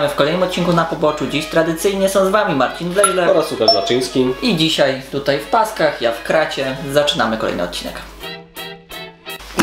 kolejnym odcinku na poboczu. Dziś tradycyjnie są z Wami Marcin Wlejler oraz Łukasz Zaczyński. i dzisiaj tutaj w paskach, ja w kracie. Zaczynamy kolejny odcinek.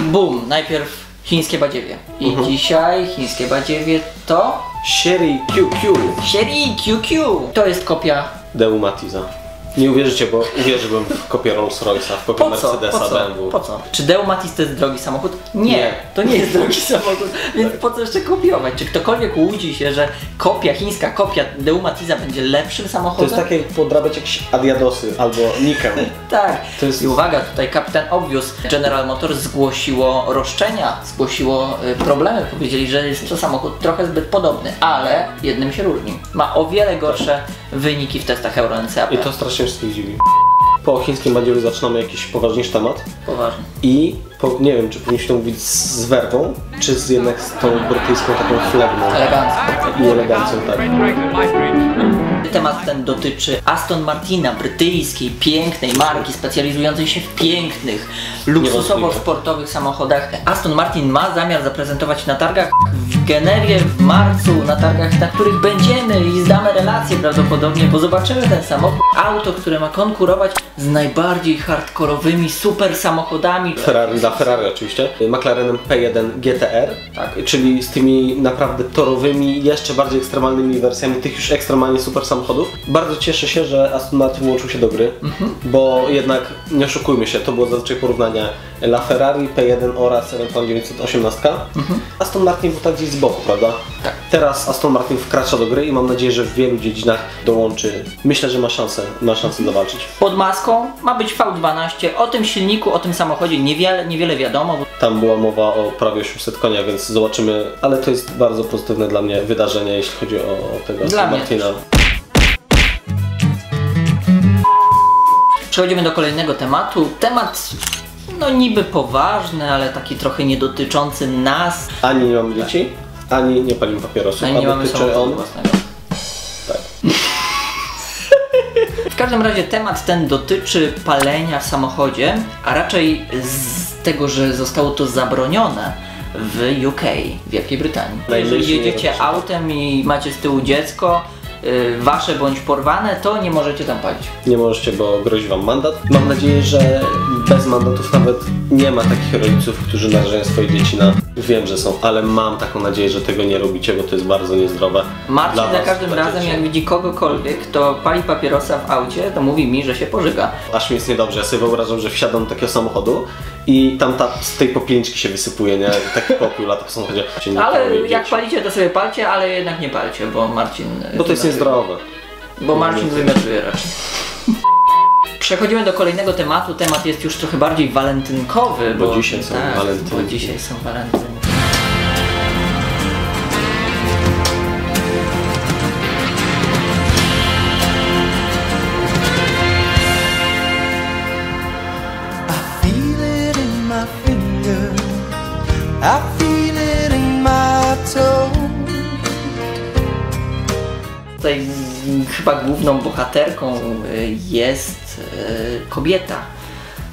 Bum, najpierw chińskie badziewie. I dzisiaj chińskie badziewie to Sherry QQ Sherry QQ. To jest kopia Deumatiza. Nie uwierzycie, bo uwierzyłbym w kopię Rolls Royce'a, w kopię Po? Mercedesa Po co? BMW. Po co? Czy Deumatis to jest drogi samochód? Nie, Nie. to nie jest drogi samochód, więc po co jeszcze kopiować? Czy ktokolwiek łudzi się, że kopia, chińska kopia Deumatiza będzie lepszym To samochodem? jest takie jak podrabiać jakieś Adiadosy albo Nikę. Tak. To jest- I uwaga, tutaj kapitan Obvious General Motors zgłosiło roszczenia, zgłosiło y, problemy. Powiedzieli, że jest to samochód trochę zbyt podobny, ale jednym się różni. Ma o wiele gorsze wyniki w testach Euro NCAP. I to strasznie wszystkich dziwi. Po chińskim badziewie zaczynamy jakiś poważniejszy temat. poważnie. I po, nie wiem, czy powinniśmy to mówić z werwą, czy z jednak z tą brytyjską taką flegmą Elegancko. i elegancją, tak. Temat ten dotyczy Aston Martina, brytyjskiej, pięknej marki specjalizującej się w pięknych, luksusowo-sportowych samochodach. Aston Martin ma zamiar zaprezentować na targach w Genewie w marcu, na targach, na których będziemy i zdamy relacje prawdopodobnie, bo zobaczymy ten samochód. Auto, które ma konkurować z najbardziej hardkorowymi super samochodami. Ferrari dla Ferrari oczywiście. McLarenem P1 GTR, tak, czyli z tymi naprawdę torowymi, jeszcze bardziej ekstremalnymi wersjami tych już ekstremalnie super samochodów. Bardzo cieszę się, że Aston Martin włączył się do gry, bo jednak nie oszukujmy się, to było zazwyczaj porównanie La Ferrari P1 oraz ewentualnie 918. Aston Martin był tak gdzieś z boku, prawda? Tak. Teraz Aston Martin wkracza do gry i mam nadzieję, że w wielu dziedzinach dołączy. Myślę, że ma szansę, ma szansę zawalczyć. Pod maską ma być V12. O tym silniku, o tym samochodzie niewiele, niewiele wiadomo. bo Tam była mowa o prawie 800 konia, więc zobaczymy, ale to jest bardzo pozytywne dla mnie wydarzenie, jeśli chodzi o, o tego Aston Martina. Przechodzimy do kolejnego tematu. Temat no niby poważny, ale taki trochę nie dotyczący nas. Ani nie mamy dzieci, ani nie palimy papierosów, No i nie mamy samochodu on... własnego. Tak. W każdym razie temat ten dotyczy palenia w samochodzie, a raczej z tego, że zostało to zabronione w UK, w Wielkiej Brytanii. Jeżeli jedziecie autem i macie z tyłu dziecko, wasze bądź porwane, to nie możecie tam palić. Nie możecie, bo grozi wam mandat. Mam nadzieję, że bez mandatów nawet nie ma takich rodziców, którzy narażają swoje dzieci na... Wiem, że są, ale mam taką nadzieję, że tego nie robicie, bo to jest bardzo niezdrowe. Marcin dla za was, każdym dla razem, dzieci. jak widzi kogokolwiek, kto pali papierosa w aucie, to mówi mi, że się pożyga. Aż mi jest niedobrze. Ja sobie wyobrażam, że wsiadam do takiego samochodu i tam ta, z tej popielniczki się wysypuje, nie? Taki popiół lata po samochodzie. Się nie Ale jak dzieci. palicie, to sobie palcie, ale jednak nie palcie, bo Marcin... Bo to jest niezdrowe. Bo Marcin wymiotuje raczej. Przechodzimy do kolejnego tematu. Temat jest już trochę bardziej walentynkowy, Bo bo, dzisiaj są tak, walentynki. Bo dzisiaj są walentynki. Tutaj chyba główną bohaterką y, jest y, kobieta.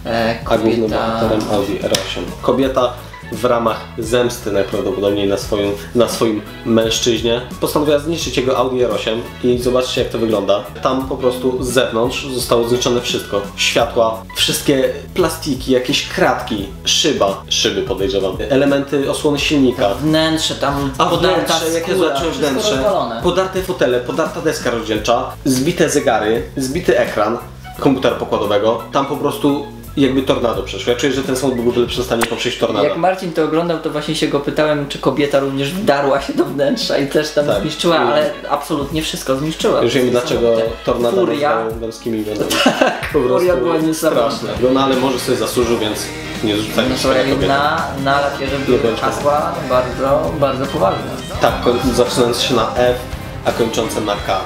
E, A głównym Kobieta... bohaterem Audi R8. Kobieta w ramach zemsty najprawdopodobniej na, swoim, na swoim mężczyźnie postanowiła zniszczyć jego Audi R8 i zobaczcie jak to wygląda. Tam po prostu z zewnątrz zostało zniszczone wszystko. Światła, wszystkie plastiki, jakieś kratki, szyba, szyby podejrzewam, elementy osłony silnika. Wnętrze tam A podarta wnętrze, jak ja skóra, zobaczyłem wszystko wnętrze, rozwalone. podarte fotele, podarta deska rozdzielcza, zbite zegary, zbity ekran komputera pokładowego, tam po prostu jakby tornado przeszło. Ja czuję, że ten samochód byłby w lepszym stanie po przejściu tornada. Jak Marcin to oglądał, to właśnie się go pytałem, czy kobieta również wdarła się do wnętrza i też tam Tak. zniszczyła, ale absolutnie wszystko zniszczyła. Już wiemy dlaczego tornado Furia. damskimi imionami. Po Furia była niesamowita. straszne. No ale może sobie zasłużył, więc nie zrzucajmy No się na na, lakierze były hasła bardzo, bardzo poważne. Tak, zaczynając się na F, a kończące na K.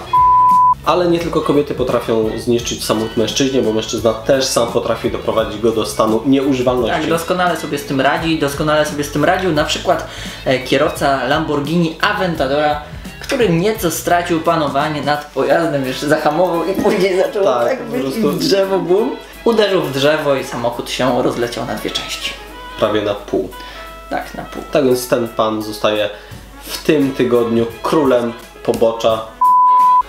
Ale nie tylko kobiety potrafią zniszczyć samochód mężczyźnie, bo mężczyzna też sam potrafi doprowadzić go do stanu nieużywalności. Tak, doskonale sobie z tym radzi, doskonale sobie z tym radził na przykład e, kierowca Lamborghini Aventadora, który nieco stracił panowanie nad pojazdem, jeszcze zahamował i później zaczął Tak, tak, być prostu- w drzewo bum. Uderzył w drzewo i samochód się rozleciał na dwie części. Prawie na pół. Tak, na pół. Tak więc ten pan zostaje w tym tygodniu królem pobocza.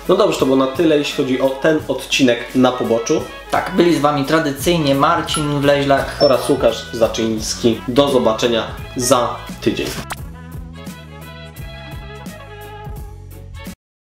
No dobrze, to było na tyle, jeśli chodzi o ten odcinek na poboczu. Tak, byli z Wami tradycyjnie Marcin Wleźlak oraz Łukasz Zaczyński. Do zobaczenia za tydzień.